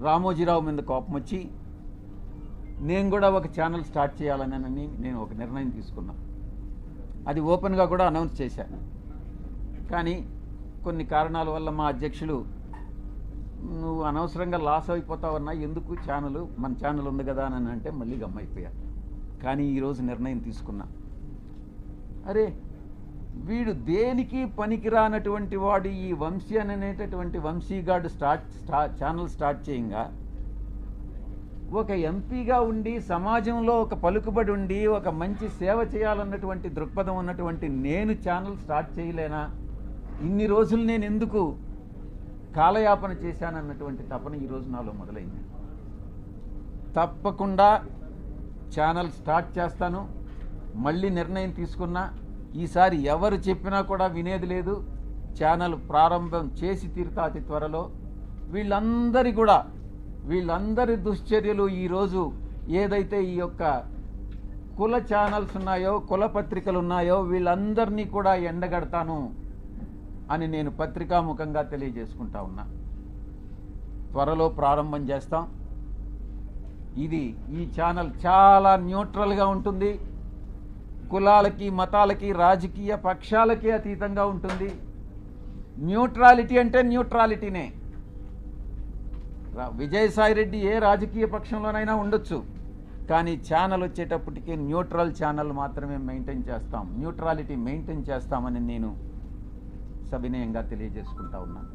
రామోజీరావు మీద కోపం వచ్చి నేను కూడా ఒక ఛానల్ స్టార్ట్ చేయాలని నేను ఒక నిర్ణయం తీసుకున్నా. అది ఓపెన్గా కూడా అనౌన్స్ చేశాను కానీ కొన్ని కారణాల వల్ల మా అధ్యక్షులు నువ్వు అనవసరంగా లాస్ అయిపోతావన్నా ఎందుకు ఛానల్ మన ఛానల్ ఉంది కదా అని అంటే మళ్ళీ గమ్మైపోయారు కానీ ఈరోజు నిర్ణయం తీసుకున్నా. అరే వీడు దేనికి పనికిరానటువంటి వాడు ఈ వంశీ అని అనేటటువంటి వంశీగాడు స్టార్ట్ స్టా ఛానల్ స్టార్ట్ చేయంగా? ఒక ఎంపీగా ఉండి సమాజంలో ఒక పలుకుబడి ఉండి ఒక మంచి సేవ చేయాలన్నటువంటి దృక్పథం ఉన్నటువంటి నేను ఛానల్ స్టార్ట్ చేయలేనా? ఇన్ని రోజులు నేను ఎందుకు కాలయాపన చేశానన్నటువంటి తపన ఈరోజు నాలో మొదలైంది. తప్పకుండా ఛానల్ స్టార్ట్ చేస్తాను. మళ్ళీ నిర్ణయం తీసుకున్నా ఈసారి ఎవరు చెప్పినా కూడా వినేది లేదు. ఛానల్ ప్రారంభం చేసి తీరుతా అతి త్వరలో. వీళ్ళందరి కూడా వీళ్ళందరి దుశ్చర్యలు ఈరోజు ఏదైతే ఈ యొక్క కుల ఛానల్స్ ఉన్నాయో కుల పత్రికలు ఉన్నాయో వీళ్ళందరినీ కూడా ఎండగడతాను అని నేను పత్రికాముఖంగా తెలియజేసుకుంటా ఉన్నా. త్వరలో ప్రారంభం చేస్తాం. ఇది ఈ ఛానల్ చాలా న్యూట్రల్గా ఉంటుంది. కులాలకి మతాలకి రాజకీయ పక్షాలకి అతీతంగా ఉంటుంది. న్యూట్రాలిటీ అంటే న్యూట్రాలిటీనే. విజయసాయిరెడ్డి విజయసాయి రెడ్డి ఏ రాజకీయ పక్షంలోనైనా ఉండొచ్చు. కానీ ఛానల్ వచ్చేటప్పటికి న్యూట్రల్ ఛానల్ మాత్రమే మెయింటైన్ చేస్తాం. న్యూట్రాలిటీ మెయింటైన్ చేస్తామని నేను సవినయంగా తెలియజేసుకుంటా ఉన్నాను.